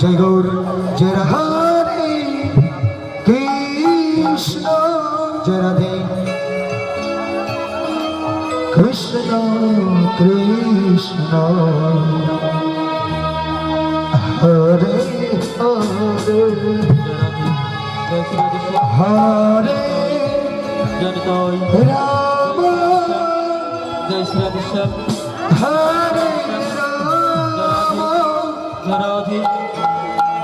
Joy Gour Joy Hare Krishna Joy Radhe Krishna Krishna. Hare Hare. Hare Ram. Joy Shri Radheshyam Hare Ram. Radhe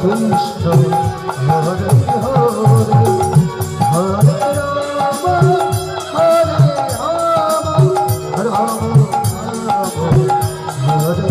Krishna Hare Hare Hare Ram Hare